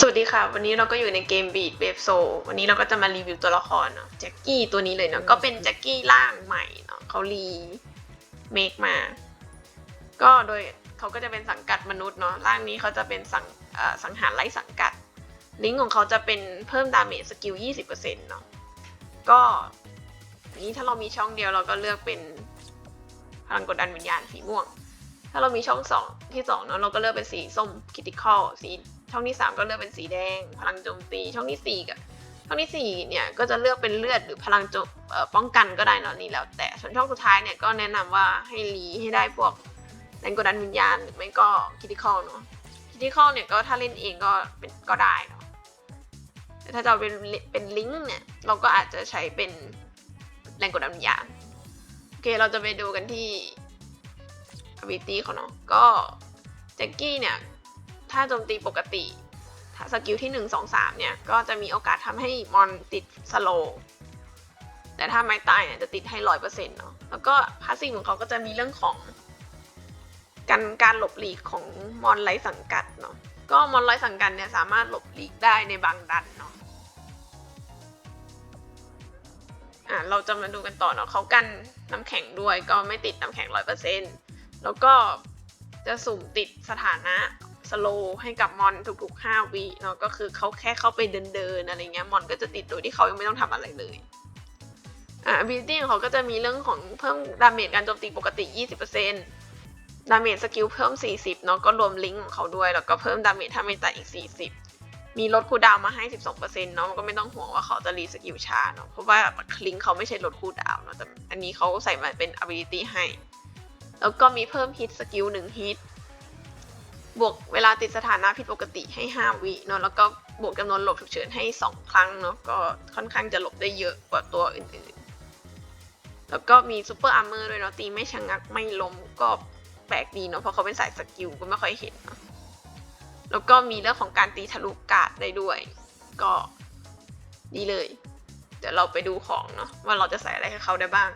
สวัสดีค่ะ วันนี้เราก็อยู่ในเกม Beat w a v e s o วันนี้เราก็จะมารีวิวตัวละครเนาะแจ็คกี้ตัวนี้เลยเนาะก็เป็นแจ็คกี้ร่างใหม่เนาะเขารีเมคมา ก็โดยเขาก็จะเป็นสังกัดมนุษย์เนาะร่างนี้เขาจะเป็นสังเอ่อสังหารไร้สังกัด ลิงก์ของเขาจะเป็นเพิ่มดาเมจสกิล 20%เนาะก็นี้ถ้าเรามีช่องเดียวเราก็เลือกเป็นพลังกดดันวิญญาณสีม่วง ถ้าเรามีช่องสองที่สองเนาะเราก็เลือกเป็นสีส้มคิติคอลสี ช่องที่สามก็เลือกเป็นสีแดง พลังโจมตี ช่องที่สี่กับช่องที่สี่เนี่ยก็จะเลือกเป็นเลือดหรือพลังโจมเอ่อป้องกันก็ได้เนาะนี่แล้วแต่ส่วนช่องสุดท้ายเนี่ยก็แนะนำว่าให้รีให้ได้พวกแรงกดดันวิญญาณหรือไม่ก็คิติคอลเนาะคิติคอลเนี่ยก็ถ้าเล่นเองก็เป็นก็ได้เนาะแต่ถ้าจะเอาเป็นเป็นลิงก์เนี่ยเราก็อาจจะใช้เป็นแรงกดดันวิญญาณโอเคเราจะไปดูกันที่ ability เขาเนาะก็แจ็กกี้เนี่ย ถ้าโจมตีปกติสกิลที่ 1 2 3 เนี่ย ก็จะมีโอกาสทำให้มอนติดสโลแต่ถ้าไม่ตายเนี่ยจะติดให้ร้อยเปอร์เซ็นต์เนาะ แล้วก็พาสซีฟของเขาก็จะมีเรื่องของการการหลบหลีกของมอนไร้สังกัดเนาะ ก็มอนไร้สังกัดเนี่ยสามารถหลบหลีกได้ในบางดันเนาะ อะเราจะมาดูกันต่อเนาะเขากันน้ำแข็งด้วยก็ไม่ติดน้ำแข็งร้อยเปอร์เซ็นต์แล้วก็จะสุ่มติดสถานะ สโลให้กับมอนทุกๆ 5 วิเนาะก็คือเขาแค่เข้าไปเดินๆอะไรเงี้ยมอนก็จะติดโดยที่เขายังไม่ต้องทำอะไรเลยอ่า ability ของเขาก็จะมีเรื่องของเพิ่มดาเมจการโจมตีปกติ 20%ดาเมจสกิลเพิ่ม 40เนาะก็รวมลิงก์ของเขาด้วย แล้วก็เพิ่มดาเมจถ้าไม่ตายอีก 40 มีลดคูดาวมาให้ 12%เนาะมันก็ไม่ต้องห่วงว่าเขาจะรีสกิลช้าเนาะเพราะว่าลิงก์เขาไม่ใช่ลดคูดาวเนาะแต่อันนี้เขาใส่มาเป็น ability ให้ แล้วก็มีเพิ่มฮิตสกิลหนึ่งฮิต บวกเวลาติดสถานะผิดปกติให้ 5 วิเนาะแล้วก็บวกจำนวนหลบฉุกเฉินให้ 2 ครั้งเนาะก็ค่อนข้างจะหลบได้เยอะกว่าตัวอื่นๆ แล้วก็มีซูเปอร์อาร์เมอร์ด้วยเนาะตีไม่ชะงักไม่ล้มก็แปลกดีเนาะเพราะเขาเป็นสายสกิลก็ไม่ค่อยเห็นนะแล้วก็มีเรื่องของการตีทะลุกาดได้ด้วย ก็ดีเลย เดี๋ยวเราไปดูของเนาะว่าเราจะใส่อะไรให้เขาได้บ้าง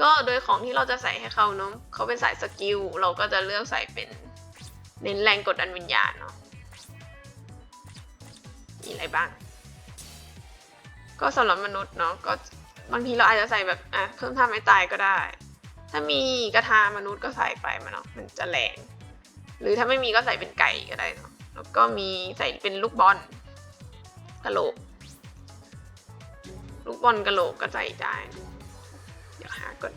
ก็โดยของที่เราจะใส่ให้เขาเนาะเขาเป็นสายสกิลเราก็จะเลือกใส่เป็น เน้นแรงกดดันวิญญาณเนาะมีอะไรบ้าง ก็สำหรับมนุษย์เนาะก็บางทีเราอาจจะใส่แบบอะเพิ่มท่าไม้ตายก็ได้ ถ้ามีกระทามนุษย์ก็ใส่ไปมันเนาะมันจะแรง หรือถ้าไม่มีก็ใส่เป็นไก่ก็ได้เนาะแล้วก็มีใส่เป็นลูกบอลกะโหลก ลูกบอลกะโหลกก็ใส่ได้ เดี๋ยวหาก่อน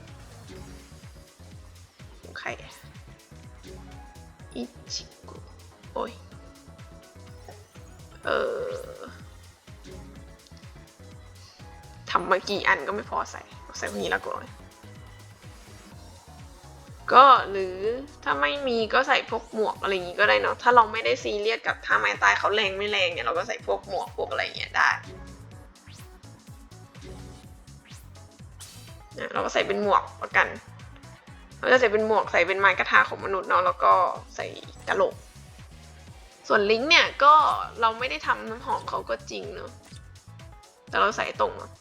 ของใคร อะอิชิโกะโอ้ย เออทำมากี่อันก็ไม่พอใส่ใส่พวกนี้แล้วก่อนก็หรือถ้าไม่มีก็ใส่พวกหมวกอะไรอย่างงี้ก็ได้เนาะถ้าเราไม่ได้ซีเรียสกับท่าไม้ตายเขาแรงไม่แรงเนี่ยเราก็ใส่พวกหมวกพวกอะไรอย่างเงี้ยได้เนี่ยเราก็ใส่เป็นหมวกประกัน เราจะใส่เป็นหมวกใส่เป็นไม้กระทาของมนุษย์เนาะแล้วก็ใส่กระโหลก ส่วนลิงก์เนี่ยก็เราไม่ได้ทำน้ำหอมเขาก็จริงเนาะแต่เราใส่ตรงเนาะ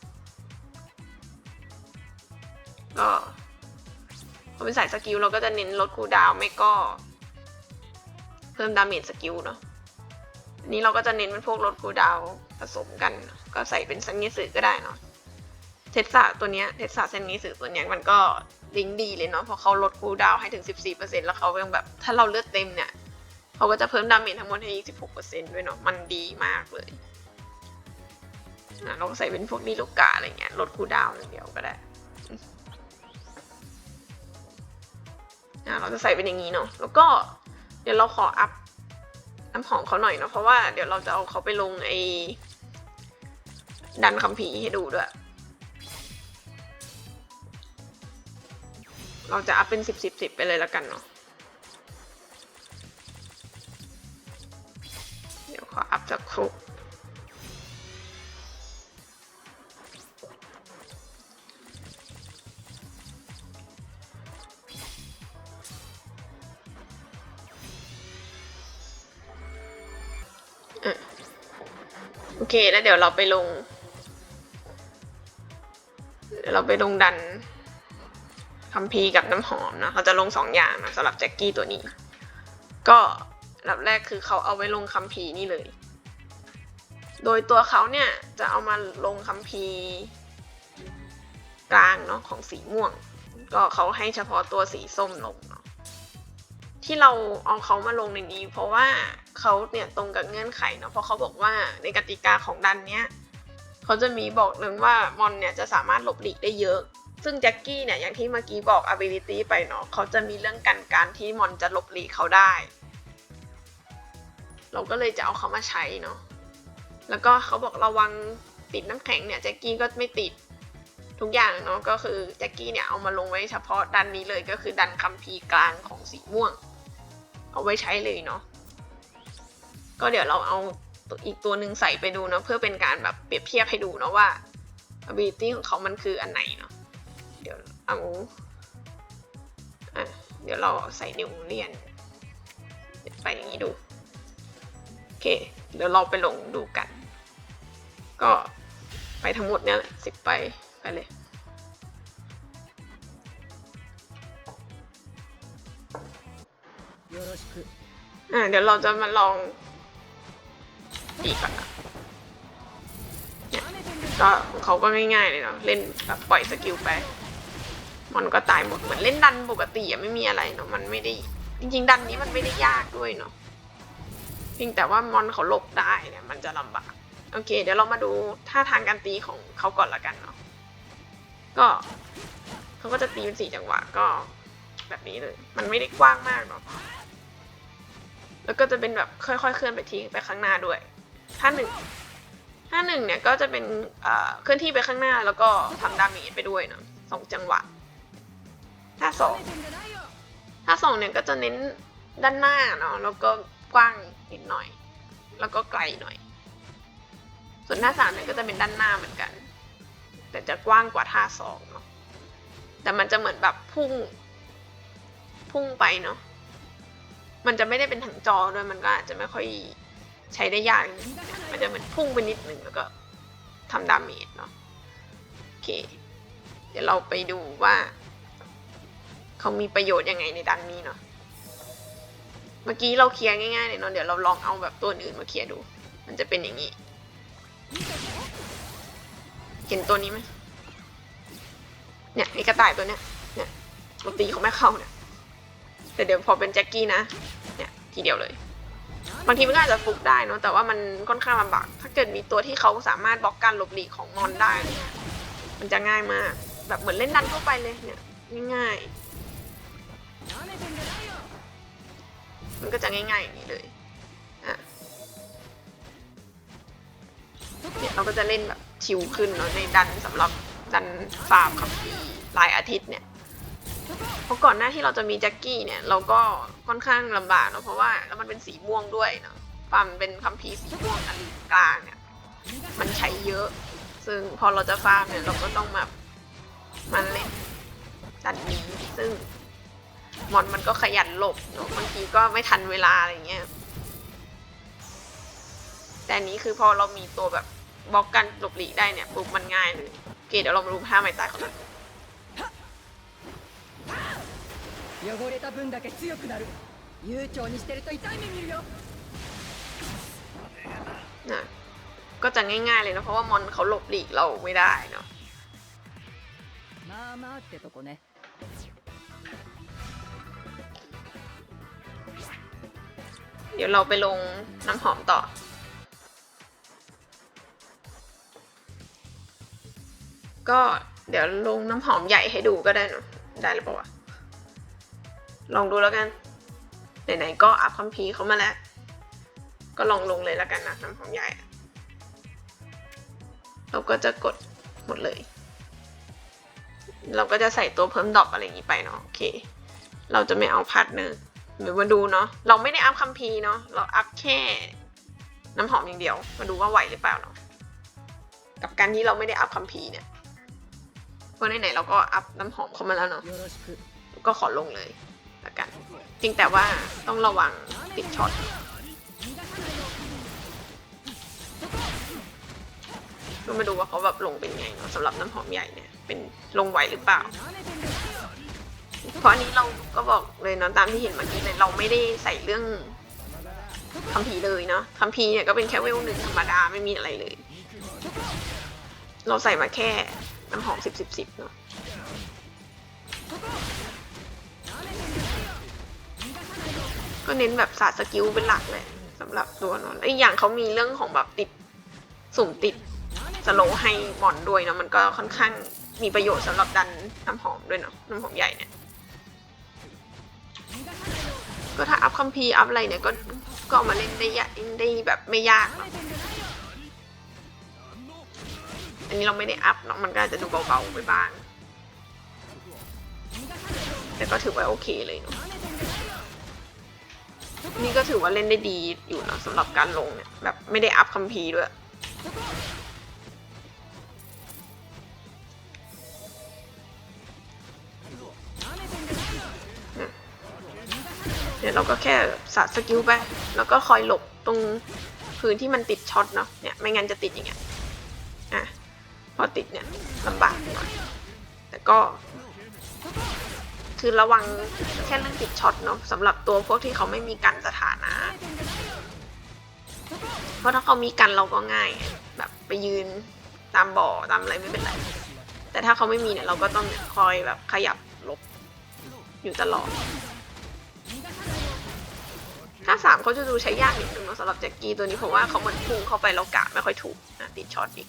ก็พอเป็นสายสกิลเราก็จะเน้นลดคูดาวไม่ก็ เพิ่มดาเมจสกิลเนาะนี้เราก็จะเน้นเป็นพวกลดคูดาวผสมกัน ก็ใส่เป็นสัญญาสื่อก็ได้เนาะ เทสซาตัวเนี้ยเทสซาเซนนี้สื่อตัวเนี้ยมันก็ลิงก์ดีเลยเนาะเพราะเขาลดคูลดาวให้ถึง 14%แล้วเขายังแบบถ้าเราเลือดเต็มเนี่ยเขาก็จะเพิ่มดาเมจทั้งหมดให้ 26%ด้วยเนาะมันดีมากเลยอะเราก็ใส่เป็นพวกนี้ลูกกาอะไรเงี้ยลดคูลดาวอย่างเดียวก็ได้อะเราจะใส่เป็นอย่างนี้เนาะแล้วก็เดี๋ยวเราขออัพน้ำหอมเขาหน่อยเนาะเพราะว่าเดี๋ยวเราจะเอาเขาไปลงไอ้ดันคัมภีร์ให้ดูด้วย เราจะอัพเป็นสิบสิบสิบไปเลยแล้วกันเนาะเดี๋ยวขออัพจากครุอ่โอเค แล้วเดี๋ยวเราไปลงเดี๋ยวเราไปลงดัน คัมภีกับน้ำหอมนะเขาจะลงสองอย่างนะสำหรับแจ็คกี้ตัวนี้ ก็อันดับแรกคือเขาเอาไว้ลงคัมภีนี่เลย โดยตัวเขาเนี่ยจะเอามาลงคัมภีกลางเนาะของสีม่วง ก็เขาให้เฉพาะตัวสีส้มลงเนาะที่เราเอาเขามาลงในนี้ เพราะว่าเขาเนี่ยตรงกับเงื่อนไขเนาะเพราะเขาบอกว่าในกติกาของดันเนี้ยเขาจะมีบอกเลยว่ามอนเนี่ยจะสามารถหลบหลีกได้เยอะ ซึ่งแจ็คกี้เนี่ยอย่างที่เมื่อกี้บอก ability ไปเนาะเขาจะมีเรื่องกันการที่มอนจะหลบหลีกเขาได้ เราก็เลยจะเอาเขามาใช้เนาะแล้วก็เขาบอกระวังติดน้ำแข็งเนี่ยแจ็คกี้ก็ไม่ติดทุกอย่างเนาะก็คือแจ็คกี้เนี่ยเอามาลงไว้เฉพาะดันนี้เลยก็คือดันคัมภีร์กลางของสีม่วง เอาไว้ใช้เลยเนาะก็เดี๋ยวเราเอาตัวอีกตัวหนึ่งใส่ไปดูเนาะเพื่อเป็นการแบบเปรียบเทียบให้ดูเนาะว่า ability ของเขามันคืออันไหนเนาะ เอาอะเดี๋ยวเราใส่นิ้วเรียนไปอย่างนี้ดู โอเค เดี๋ยวเราไปลงดูกัน ก็ไปทั้งหมดเนี่ยสิบไปไปเลยอ่าเดี๋ยวเราจะมาลองตีก่อนนะก็เขาก็ง่ายๆเลยเนาะเล่นแบบปล่อยสกิลไป มันก็ตายหมดเหมือนเล่นดันปกติอะไม่มีอะไรเนาะมันไม่ได้ จริง ๆ ดันนี้มันไม่ได้ยากด้วยเนาะเพียงแต่ว่ามอนเขาหลบได้เนี่ยมันจะลำบากโอเค เดี๋ยวเรามาดูท่าทางการตีของเขาก่อนละกันเนาะก็เขาก็จะตีเป็นสี่จังหวะก็ แบบนี้เลย มันไม่ได้กว้างมากเนาะแล้วก็จะเป็นแบบค่อยๆ เคลื่อนไปทิ้งไปข้างหน้าด้วยท่าหนึ่งท่าหนึ่งเนี่ยก็จะเป็นเอ่อเคลื่อนที่ไปข้างหน้าแล้วก็ทำดาเมจไปด้วยเนาะสองจังหวะ ท่าสองท่าสองเนี่ยก็จะเน้นด้านหน้าเนาะแล้วก็กว้างนิดหน่อย แล้วก็ไกลหน่อย ส่วนท่าสามเนี่ยก็จะเป็นด้านหน้าเหมือนกัน แต่จะกว้างกว่าท่าสองเนาะแต่มันจะเหมือนแบบพุ่ง พุ่งไปเนาะมันจะไม่ได้เป็นถังจอด้วยมันก็อาจจะไม่ค่อยใช้ได้ยากมันจะเหมือนพุ่งไปนิดหนึ่งแล้วก็ทำดาเมจเนาะโอเค เดี๋ยวเราไปดูว่า เขามีประโยชน์ยังไงในดันนี้เนาะเมื่อกี้เราเคลียร์ง่ายๆเลยเนาะเดี๋ยวเราลองเอาแบบตัวอื่นมาเคลียร์ดู มันจะเป็นอย่างนี้ เห็นตัวนี้ไหมเนี่ยไอกระต่ายตัวเนี้ยเนี่ยเราตีเขาไม่เข้าเนี่ยแต่เดี๋ยวพอเป็นแจ็คกี้นะเนี่ยทีเดียวเลยบางทีมันก็อาจจะฟุกได้เนาะแต่ว่ามันค่อนข้างลำบาก ถ้าเกิดมีตัวที่เขาสามารถบล็อกการหลบหลีกของมอนได้เนี่ยมันจะง่ายมาก แบบเหมือนเล่นดันทั่วไปเลยเนี่ยง่ายๆ มันก็จะง่ายๆอย่างนี้เลยอะเนี่ยเราก็จะเล่นแบบชิลขึ้นเนาะในดันสำหรับดันฟาร์มคัมภีร์รายอาทิตย์เนี่ยเพราะก่อนหน้าที่เราจะมีแจ็คกี้เนี่ยเราก็ค่อนข้างลำบากเนาะเพราะว่าแล้วมันเป็นสีม่วงด้วยเนาะฟาร์มเป็นคัมภีร์สีม่วงอันกลางเนี่ยมันใช้เยอะ ซึ่งพอเราจะฟาร์มเนี่ยเราก็ต้องมามาเล่นดันนี้ซึ่ง มอนมันก็ขยันหลบเนอะบางทีก็ไม่ทันเวลาอะไรเงี้ย แต่อันนี้คือพอเรามีตัวแบบบล็อกกันหลบหลีกได้เนี่ยปุ๊บมันง่ายเลยโอเคเดี๋ยวเรามาดูท่าไม้ตายเขาหน่อย 汚れた分だけ強くなる悠長にしてると痛い目見るよ นะก็จะง่ายๆเลยนะเพราะว่ามอนเขาหลบหลีกเราไม่ได้เนาะ まあまあってとこね เดี๋ยวเราไปลงน้ำหอมต่อ ก็เดี๋ยวลงน้ำหอมใหญ่ให้ดูก็ได้เนอะได้หรือเปล่าวะลองดูแล้วกัน ไหนๆก็อัพคัมภีเขามาแล้ว ก็ลองลงเลยแล้วกันนะน้ำหอมใหญ่ เราก็จะกดหมดเลย เราก็จะใส่ตัวเพิ่มดอปอะไรอย่างนี้ไปเนาะโอเค เราจะไม่เอาพาร์ทเนอร์ หรือมาดูเนาะเราไม่ได้อัพคัมพีเนาะเราอัพแค่น้ำหอมอย่างเดียว มาดูว่าไหวหรือเปล่าเนาะกับการที่เราไม่ได้อัพคัมพีเนี่ยเพราะไหนๆเราก็อัพน้ำหอมเข้ามาแล้วเนาะก็ขอลงเลยละกัน จริงแต่ว่าต้องระวังติดช็อตก็มาดูว่าเขาแบบลงเป็นไงเนาะสำหรับน้ำหอมใหญ่เนี่ยเป็นลงไหวหรือเปล่า ราะอันนี้เราก็บอกเลยเนาะตามที่เห็นเมื่อกี้เลยเราไม่ได้ใส่เรื่องคัมภีร์เลยเนาะคัมภีร์เนี่ยก็เป็นแค่เวลหนึ่งธรรมดาไม่มีอะไรเลย เราใส่มาแค่น้ำหอมสิบสิบสิบเนาะก็เน้นแบบศาสตร์สกิลเป็นหลักเลยสำหรับตัวนนท์และอีกอย่างเขามีเรื่องของแบบติดสุ่มติดสโลให้มอนด้วยเนาะมันก็ค่อนข้างมีประโยชน์สำหรับดันน้ำหอมด้วยเนาะน้ำหอมใหญ่เนี่ย ก็ถ้าอัพคัมภีร์อัพอะไรเนี่ยก็ก็เอามาเล่นได้ยะได้แบบไม่ยากอันนี้เราไม่ได้อัพเนาะมันก็จจะดูเบาๆไปบ้าง แต่ก็ถือว่าโอเคเลยเนาะนี่ก็ถือว่าเล่นได้ดีอยู่เนาะสำหรับการลงเนี่ยแบบไม่ได้อัพคัมภีร์ด้วย เราก็แค่สาดสกิลไป แล้วก็คอยหลบตรงพื้นที่มันติดช็อตเนาะเนี่ยไม่งั้นจะติดอย่างเงี้ยอะพอติดเนี่ยลำบากหน่อยแต่ก็ คือระวังแค่เรื่องติดช็อตเนาะสำหรับตัวพวกที่เขาไม่มีกันสถานะ เพราะถ้าเขามีกันเราก็ง่าย แบบไปยืนตามบ่อตามอะไรไม่เป็นไร แต่ถ้าเขาไม่มีเนี่ยเราก็ต้องคอยแบบขยับหลบอยู่ตลอด ถ้าสามเขาจะดูใช้ยากนิดนึงเนอะสำหรับแจ็คกี้ตัวนี้เพราะว่าเขาเหมือนพุ่งเข้าไปแล้วกะไม่ค่อยถูกนะติดช็อตอีก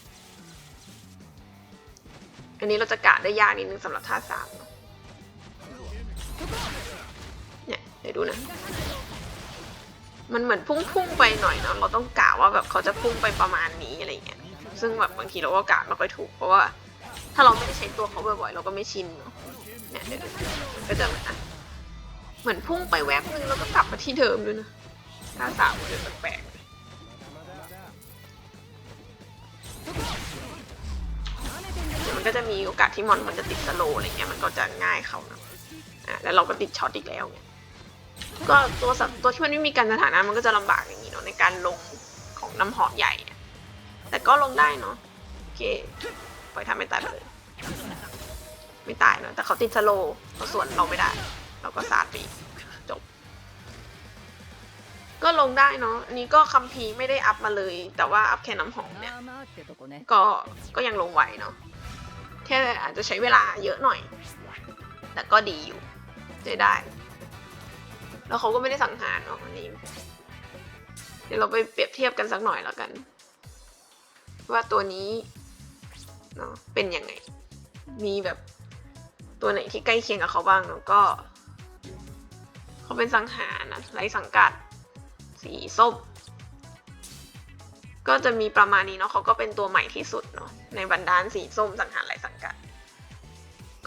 อันนี้เราจะกะได้ยากนิดนึงสำหรับท่าสามเนี่ยเดี๋ยวดูนะมันเหมือนพุ่งพุ่งๆไปหน่อยเนาะเราต้องกะว่าแบบเขาจะพุ่งไปประมาณนี้อะไรเงี้ยซึ่งแบบบางทีเราก็กะไม่ค่อยถูกเพราะว่า ถ้าเราไม่ได้ใช้ตัวเขาบ่อยๆเราก็ไม่ชินเนาะเนี่ยเดี๋ยวดูมันก็จะอะ เหมือนพุ่งไปแวบนึงแล้วก็กลับมาที่เดิมด้วยนะท่าสามมันเลยแปลกมันก็จะมีโอกาสที่มอนมันจะติดสโลอะไรเงี้ยมันก็จะง่ายเขานะอะแล้วเราก็ติดช็อตอีกแล้วเนี่ยก็ตัวสัตว์ตัวที่มันไม่มีการสถานะมันก็จะลำบากอย่างนี้เนาะในการลงของน้ำหอมใหญ่ แต่ก็ลงได้เนาะโอเคปล่อยทำไม่ตายไปเลย ไม่ตายเนาะแต่เขาติดสโลเขาส่วนเราไม่ได้ ราก็สาดไปจบ ก็ลงได้เนาะอันนี้ก็คัมพีไม่ได้อัพมาเลย แต่ว่าอัพแค่น้ำหอมเนี่ย ก็ก็ยังลงไหวเนาะแค่อาจจะใช้เวลาเยอะหน่อย แต่ก็ดีอยู่จะได้ แล้วเขาก็ไม่ได้สังหารเนาะอันนี้ เดี๋ยวเราไปเปรียบเทียบกันสักหน่อยแล้วกัน ว่าตัวนี้เนาะเป็นยังไง มีแบบตัวไหนที่ใกล้เคียงกับเขาบ้างเนาะก็ เขาเป็นสังหารนะไรสังกัด สีส้ม ก็จะมีประมาณนี้เนาะเขาก็เป็นตัวใหม่ที่สุดเนาะในบรรดาสีส้มสังหารไรสังกัด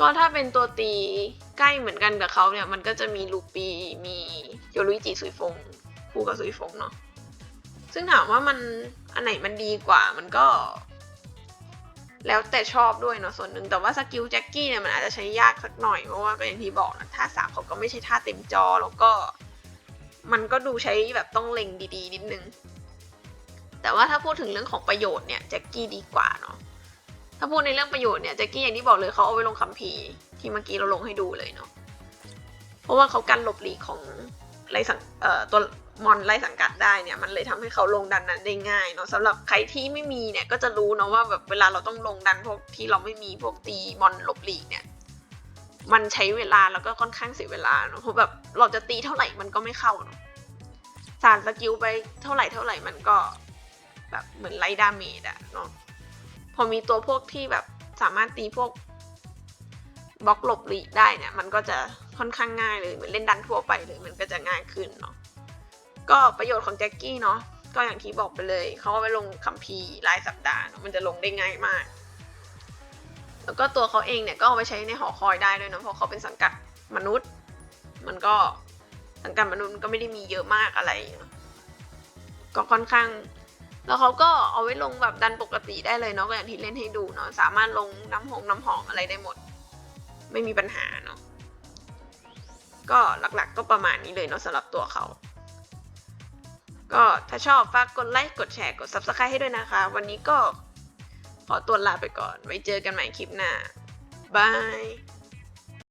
ก็ถ้าเป็นตัวตีใกล้เหมือนกันกับเขาเนี่ย มันก็จะมีลูปีมีโยรุจิซุยฟงคู่กับซุยฟงเนาะซึ่งถามว่ามันอันไหนมันดีกว่ามันก็ แล้วแต่ชอบด้วยเนาะส่วนหนึ่งแต่ว่าสกิลแจ็คกี้เนี่ยมันอาจจะใช้ยากสักหน่อยเพราะว่าก็อย่างที่บอกนะท่าสามเขาก็ไม่ใช่ท่าเต็มจอแล้วก็ มันก็ดูใช้แบบต้องเล็งดีๆ นิดนึง แต่ว่าถ้าพูดถึงเรื่องของประโยชน์เนี่ยแจ็คกี้ดีกว่าเนาะถ้าพูดในเรื่องประโยชน์เนี่ยแจ็คกี้อย่างที่บอกเลยเขาเอาไปลงคัมภีร์ที่เมื่อกี้เราลงให้ดูเลยเนาะเพราะว่าเขากันหลบหลีกของไรสังเอ่อตัว มอนไล่สังกัดได้เนี่ยมันเลยทำให้เขาลงดันนั้นได้ง่ายเนาะสำหรับใครที่ไม่มีเนี่ยก็จะรู้เนาะว่าแบบเวลาเราต้องลงดันพวกที่เราไม่มีพวกตีมอนหลบหลีกเนี่ยมันใช้เวลาแล้วก็ค่อนข้างเสียเวลาเนาะเพราะแบบเราจะตีเท่าไหร่มันก็ไม่เข้าเนาะสารสกิลไปเท่าไหร่เท่าไหร่มันก็แบบเหมือนไล่ดาเมจอะเนาะพอมีตัวพวกที่แบบสามารถตีพวกบล็อกหลบหลีกได้เนี่ย มันก็จะค่อนข้างง่ายเลยเหมือนเล่นดันทั่วไปเลยมันก็จะง่ายขึ้นเนาะ ก็ประโยชน์ของแจ็คกี้เนาะก็อย่างที่บอกไปเลย เขาเอาไปลงคัมภีร์รายสัปดาห์ มันจะลงได้ง่ายมาก แล้วก็ตัวเขาเองเนี่ยก็เอาไปใช้ในหอคอยได้ด้วยนะเพราะเขาเป็นสังกัดมนุษย์ มันก็สังกัดมนุษย์ก็ไม่ได้มีเยอะมากอะไร ก็ค่อนข้าง แล้วเขาก็เอาไว้ลงแบบดันปกติได้เลยเนาะก็อย่างที่เล่นให้ดูเนาะสามารถลงน้ำหงน้ำหอมอะไรได้หมด ไม่มีปัญหาเนาะก็หลักๆ ก็ประมาณนี้เลยเนาะสำหรับตัวเขา ก็ถ้าชอบฝากกดไลค์กดแชร์กด subscribe ให้ด้วยนะคะ วันนี้ก็ขอตัวลาไปก่อน ไว้เจอกันใหม่คลิปหน้าบาย